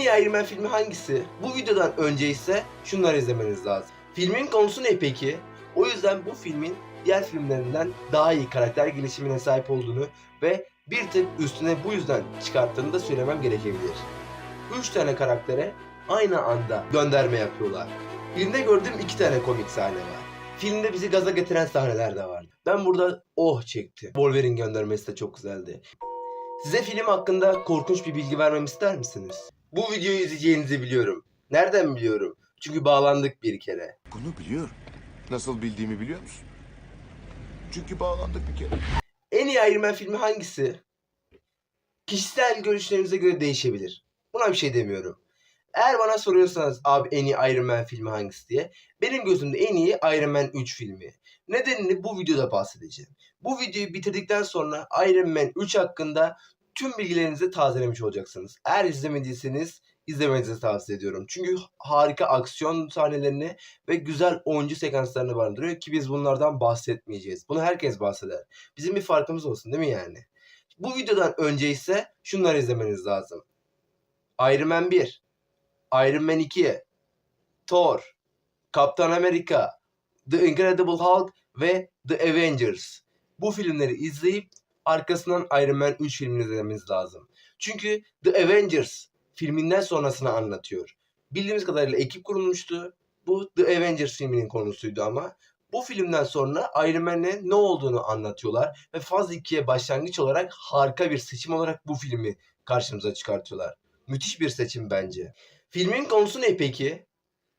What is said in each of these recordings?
iyi Iron Man filmi hangisi? Bu videodan önce ise şunları izlemeniz lazım. Filmin konusu ne peki? O yüzden bu filmin diğer filmlerinden daha iyi karakter gelişimine sahip olduğunu ve bir tık üstüne bu yüzden çıkarttığını da söylemem gerekebilir. 3 tane karaktere aynı anda gönderme yapıyorlar. Filmde gördüğüm iki tane komik sahne var. Filmde bizi gaza getiren sahneler de var. Ben burada oh çekti. Wolverine göndermesi de çok güzeldi. Size film hakkında korkunç bir bilgi vermemi ister misiniz? Bu videoyu izleyeceğinizi biliyorum. Nereden biliyorum? Çünkü bağlandık bir kere. Bunu biliyorum. Nasıl bildiğimi biliyor musun? Çünkü bağlandık bir kere. En iyi Iron Man filmi hangisi? Kişisel görüşlerinize göre değişebilir. Buna bir şey demiyorum. Eğer bana soruyorsanız abi en iyi Iron Man filmi hangisi diye benim gözümde en iyi Iron Man 3 filmi. Nedenini bu videoda bahsedeceğim. Bu videoyu bitirdikten sonra Iron Man 3 hakkında tüm bilgilerinizi tazelemiş olacaksınız. Eğer izlemediyseniz izlemenizi tavsiye ediyorum. Çünkü harika aksiyon sahnelerini ve güzel oyuncu sekanslarını barındırıyor ki biz bunlardan bahsetmeyeceğiz. Bunu herkes bahseder. Bizim bir farkımız olsun değil mi yani? Bu videodan önce ise şunları izlemeniz lazım. Iron Man 1, Iron Man 2, Thor, Kaptan Amerika, The Incredible Hulk ve The Avengers. Bu filmleri izleyip arkasından Iron Man 3 filmini izlemeniz lazım. Çünkü The Avengers filminden sonrasını anlatıyor. Bildiğimiz kadarıyla ekip kurulmuştu. Bu The Avengers filminin konusuydu ama bu filmden sonra Iron Man'e ne olduğunu anlatıyorlar ve Faz 2'ye başlangıç olarak harika bir seçim olarak bu filmi karşımıza çıkartıyorlar. Müthiş bir seçim bence. Filmin konusu ne peki?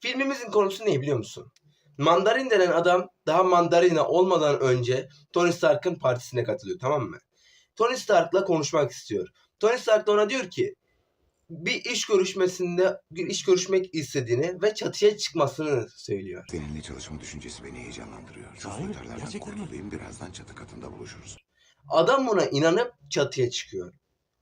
Filmimizin konusu ne biliyor musun? Mandarin denen adam daha mandalina olmadan önce Tony Stark'ın partisine katılıyor tamam mı? Tony Stark'la konuşmak istiyor. Tony Stark da ona diyor ki bir iş görüşmesinde bir iş görüşmek istediğini ve çatıya çıkmasını söylüyor. Seninle çalışma düşüncesi beni heyecanlandırıyor. Şu soytarlardan Gerçekten mi? kurtulayım birazdan çatı katında buluşuruz. Adam buna inanıp çatıya çıkıyor.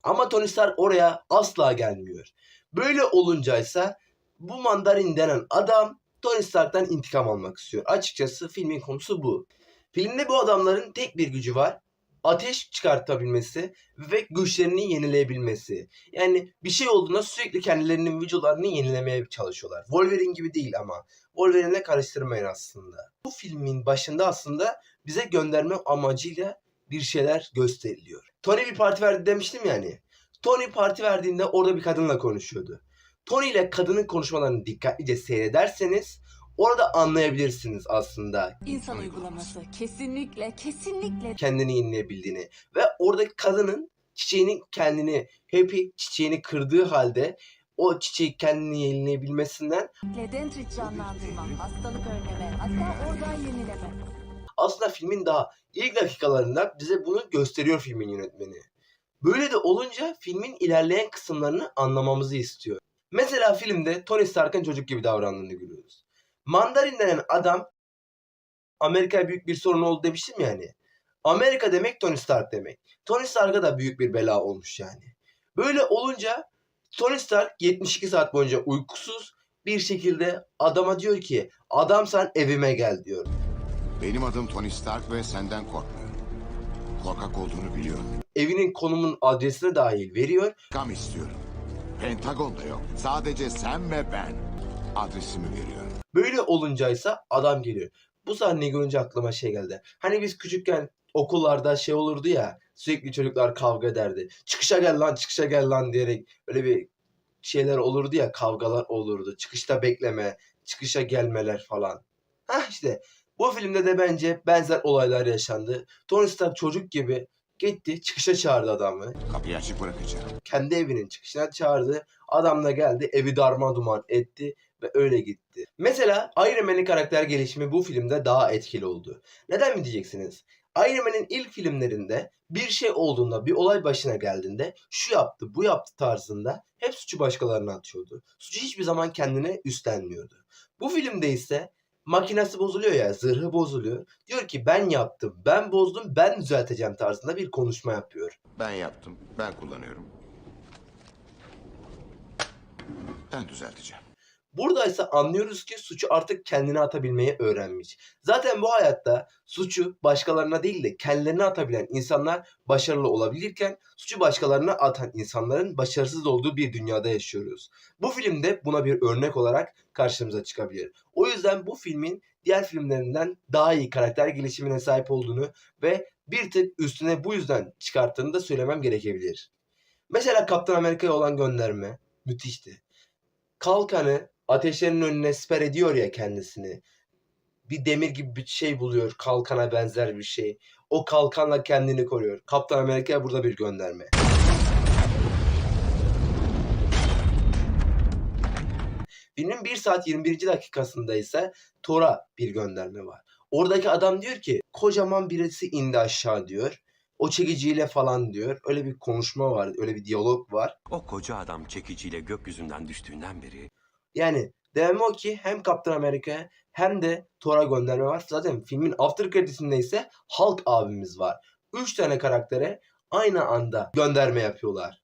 Ama Tony Stark oraya asla gelmiyor. Böyle olunca ise bu mandarin denen adam Tony Stark'tan intikam almak istiyor. Açıkçası filmin konusu bu. Filmde bu adamların tek bir gücü var. Ateş çıkartabilmesi ve güçlerini yenileyebilmesi. Yani bir şey olduğunda sürekli kendilerinin vücutlarını yenilemeye çalışıyorlar. Wolverine gibi değil ama. Wolverine'le karıştırmayın aslında. Bu filmin başında aslında bize gönderme amacıyla bir şeyler gösteriliyor. Tony bir parti verdi demiştim yani. Tony parti verdiğinde orada bir kadınla konuşuyordu. Tony ile kadının konuşmalarını dikkatlice seyrederseniz orada anlayabilirsiniz aslında İnsan uygulaması kesinlikle kesinlikle kendini yenileyebildiğini ve oradaki kadının çiçeğinin kendini happy çiçeğini kırdığı halde o çiçeği kendini yenileyebilmesinden dendrit canlandırma, hastalık önleme, hatta organ yenileme. aslında filmin daha ilk dakikalarında bize bunu gösteriyor filmin yönetmeni. Böyle de olunca filmin ilerleyen kısımlarını anlamamızı istiyor. Mesela filmde Tony Stark'ın çocuk gibi davrandığını görüyoruz. Mandarin denen adam Amerika'ya büyük bir sorun oldu demiştim yani. Amerika demek Tony Stark demek. Tony Stark'a da büyük bir bela olmuş yani. Böyle olunca Tony Stark 72 saat boyunca uykusuz bir şekilde adama diyor ki adam sen evime gel diyor. Benim adım Tony Stark ve senden korkmuyorum. Korkak olduğunu biliyorum. evinin konumun adresine dahil veriyor. Kam istiyorum. Pentagon'da yok. Sadece sen ve ben. Adresimi veriyorum. Böyle oluncaysa adam geliyor. Bu sahneyi görünce aklıma şey geldi. Hani biz küçükken okullarda şey olurdu ya sürekli çocuklar kavga ederdi. Çıkışa gel lan çıkışa gel lan diyerek böyle bir şeyler olurdu ya kavgalar olurdu. Çıkışta bekleme, çıkışa gelmeler falan. Hah işte bu filmde de bence benzer olaylar yaşandı. Tony Stark çocuk gibi gitti çıkışa çağırdı adamı. Kapıyı açık bırakacağım. kendi evinin çıkışına çağırdı. Adam da geldi evi darma duman etti ve öyle gitti. Mesela Iron Man'in karakter gelişimi bu filmde daha etkili oldu. Neden mi diyeceksiniz? Iron Man'in ilk filmlerinde bir şey olduğunda, bir olay başına geldiğinde şu yaptı, bu yaptı tarzında hep suçu başkalarına atıyordu. Suçu hiçbir zaman kendine üstlenmiyordu. Bu filmde ise makinesi bozuluyor ya, zırhı bozuluyor. Diyor ki ben yaptım, ben bozdum, ben düzelteceğim tarzında bir konuşma yapıyor. Ben yaptım. Ben kullanıyorum. Ben düzelteceğim. Buradaysa anlıyoruz ki suçu artık kendine atabilmeyi öğrenmiş. Zaten bu hayatta suçu başkalarına değil de kendilerine atabilen insanlar başarılı olabilirken suçu başkalarına atan insanların başarısız olduğu bir dünyada yaşıyoruz. Bu filmde buna bir örnek olarak karşımıza çıkabilir. O yüzden bu filmin diğer filmlerinden daha iyi karakter gelişimine sahip olduğunu ve bir tık üstüne bu yüzden çıkarttığını da söylemem gerekebilir. Mesela Kaptan Amerika'ya olan gönderme müthişti. Kalkanı ateşlerin önüne siper ediyor ya kendisini. Bir demir gibi bir şey buluyor. Kalkana benzer bir şey. O kalkanla kendini koruyor. Kaptan Amerika'ya burada bir gönderme. Filmin 1 saat 21. dakikasında ise Thor'a bir gönderme var. Oradaki adam diyor ki kocaman birisi indi aşağı diyor. O çekiciyle falan diyor. Öyle bir konuşma var, öyle bir diyalog var. O koca adam çekiciyle gökyüzünden düştüğünden beri Yani demem o ki hem Kaptan Amerika'ya hem de Thor'a gönderme var. Zaten filmin after credit'inde ise Hulk abimiz var. Üç tane karaktere aynı anda gönderme yapıyorlar.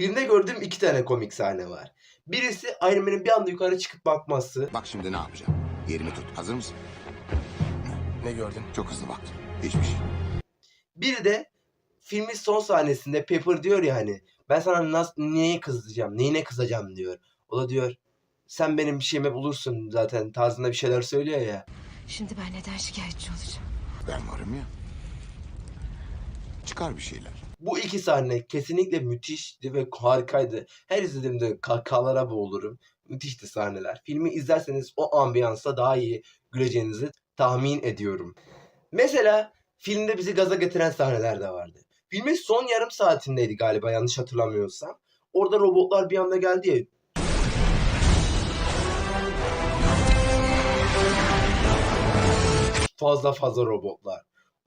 Filmde gördüğüm iki tane komik sahne var. Birisi Iron Man'in bir anda yukarı çıkıp bakması. Bak şimdi ne yapacağım? Yerimi tut. Hazır mısın? Ne gördün? Çok hızlı baktım. Hiçbir şey. Biri de filmin son sahnesinde Pepper diyor ya hani ben sana nasıl neye kızacağım, neyine kızacağım diyor. O da diyor sen benim bir şeyimi bulursun zaten tarzında bir şeyler söylüyor ya. Şimdi ben neden şikayetçi olacağım? Ben varım ya. Çıkar bir şeyler. Bu iki sahne kesinlikle müthişti ve harikaydı. Her izlediğimde kahkahalara boğulurum. Müthişti sahneler. Filmi izlerseniz o ambiyansa daha iyi güleceğinizi tahmin ediyorum. Mesela filmde bizi gaza getiren sahneler de vardı. Filmin son yarım saatindeydi galiba yanlış hatırlamıyorsam. Orada robotlar bir anda geldi ya. Fazla fazla robotlar.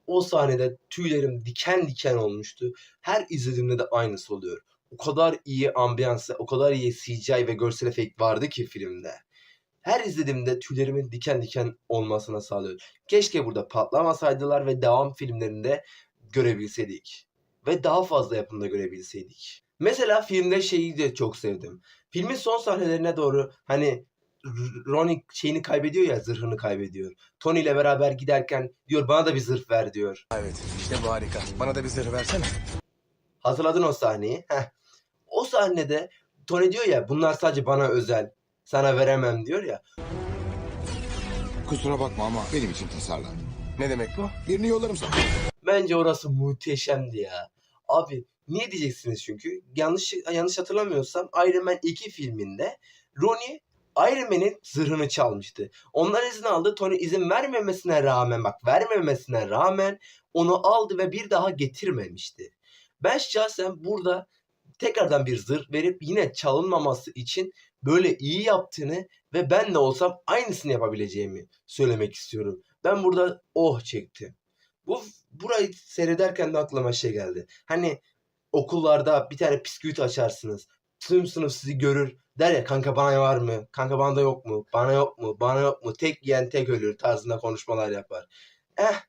O sahnede tüylerim diken diken olmuştu. Her izlediğimde de aynısı oluyor. O kadar iyi ambiyansı, o kadar iyi CGI ve görsel efekt vardı ki filmde. Her izlediğimde tüylerimin diken diken olmasına sağlıyor. Keşke burada patlamasaydılar ve devam filmlerinde görebilseydik. Ve daha fazla yapımda görebilseydik. Mesela filmde şeyi de çok sevdim. Filmin son sahnelerine doğru hani Ronnie şeyini kaybediyor ya zırhını kaybediyor. Tony ile beraber giderken diyor bana da bir zırh ver diyor. Evet işte bu harika. Bana da bir zırh versene. Hatırladın o sahneyi. Heh. O sahnede Tony diyor ya bunlar sadece bana özel. Sana veremem diyor ya. Kusura bakma ama benim için tasarlandı. Ne demek bu? Birini yollarım sana. Bence orası muhteşemdi ya. Abi niye diyeceksiniz çünkü? Yanlış yanlış hatırlamıyorsam Iron Man 2 filminde Ronnie Iron Man'in zırhını çalmıştı. Ondan izin aldı. Tony izin vermemesine rağmen bak vermemesine rağmen onu aldı ve bir daha getirmemişti. Ben şahsen burada tekrardan bir zırh verip yine çalınmaması için böyle iyi yaptığını ve ben de olsam aynısını yapabileceğimi söylemek istiyorum. Ben burada oh çektim. Bu burayı seyrederken de aklıma şey geldi. Hani okullarda bir tane bisküvit açarsınız. Tüm sınıf sizi görür. Der ya kanka bana var mı? Kanka bana da yok mu? Bana yok mu? Bana yok mu? Tek yiyen tek ölür tarzında konuşmalar yapar. Eh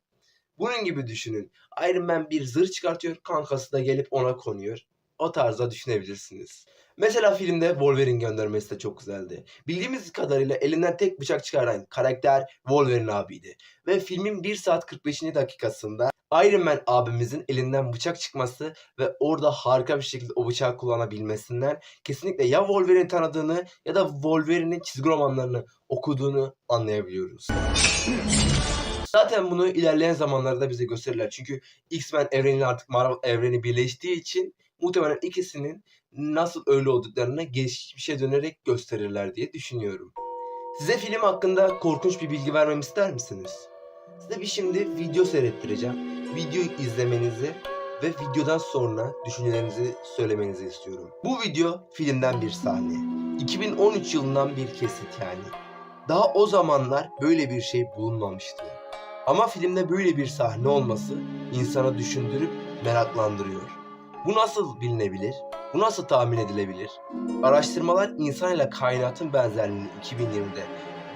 bunun gibi düşünün. Iron Man bir zırh çıkartıyor. Kankası da gelip ona konuyor. O tarzda düşünebilirsiniz. Mesela filmde Wolverine göndermesi de çok güzeldi. Bildiğimiz kadarıyla elinden tek bıçak çıkaran karakter Wolverine abiydi. Ve filmin 1 saat 45. dakikasında Iron Man abimizin elinden bıçak çıkması ve orada harika bir şekilde o bıçağı kullanabilmesinden kesinlikle ya Wolverine tanıdığını ya da Wolverine'in çizgi romanlarını okuduğunu anlayabiliyoruz. Zaten bunu ilerleyen zamanlarda bize gösterirler. Çünkü X-Men evreniyle artık Marvel evreni birleştiği için muhtemelen ikisinin nasıl öyle olduklarını geçmişe dönerek gösterirler diye düşünüyorum. Size film hakkında korkunç bir bilgi vermemi ister misiniz? Size bir şimdi video seyrettireceğim. Videoyu izlemenizi ve videodan sonra düşüncelerinizi söylemenizi istiyorum. Bu video filmden bir sahne. 2013 yılından bir kesit yani. Daha o zamanlar böyle bir şey bulunmamıştı. Ama filmde böyle bir sahne olması insanı düşündürüp meraklandırıyor. Bu nasıl bilinebilir? Bu nasıl tahmin edilebilir? Araştırmalar insan ile kainatın benzerliğini 2020'de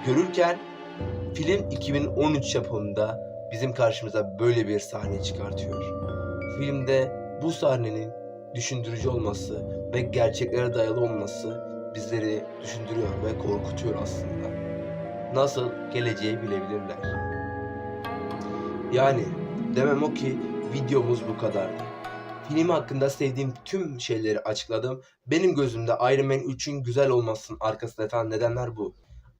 görürken film 2013 yapımında bizim karşımıza böyle bir sahne çıkartıyor. Filmde bu sahnenin düşündürücü olması ve gerçeklere dayalı olması bizleri düşündürüyor ve korkutuyor aslında. Nasıl geleceği bilebilirler. Yani demem o ki videomuz bu kadardı. Film hakkında sevdiğim tüm şeyleri açıkladım. Benim gözümde Iron Man 3'ün güzel olmasının arkasında yatan nedenler bu.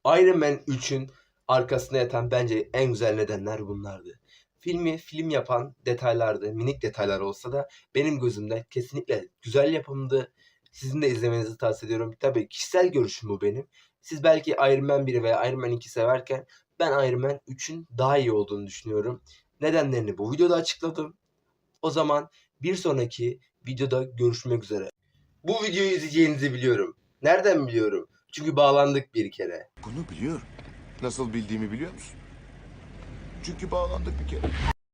Iron Man 3'ün arkasında yatan bence en güzel nedenler bunlardı. Filmi film yapan detaylardı, minik detaylar olsa da benim gözümde kesinlikle güzel yapımdı. Sizin de izlemenizi tavsiye ediyorum. Tabii kişisel görüşüm bu benim. Siz belki Iron Man 1 veya Iron Man 2 severken ben Iron Man 3'ün daha iyi olduğunu düşünüyorum. Nedenlerini bu videoda açıkladım. O zaman bir sonraki videoda görüşmek üzere. Bu videoyu izleyeceğinizi biliyorum. Nereden biliyorum? Çünkü bağlandık bir kere. Bunu biliyorum. Nasıl bildiğimi biliyor musun? Çünkü bağlandık bir kere.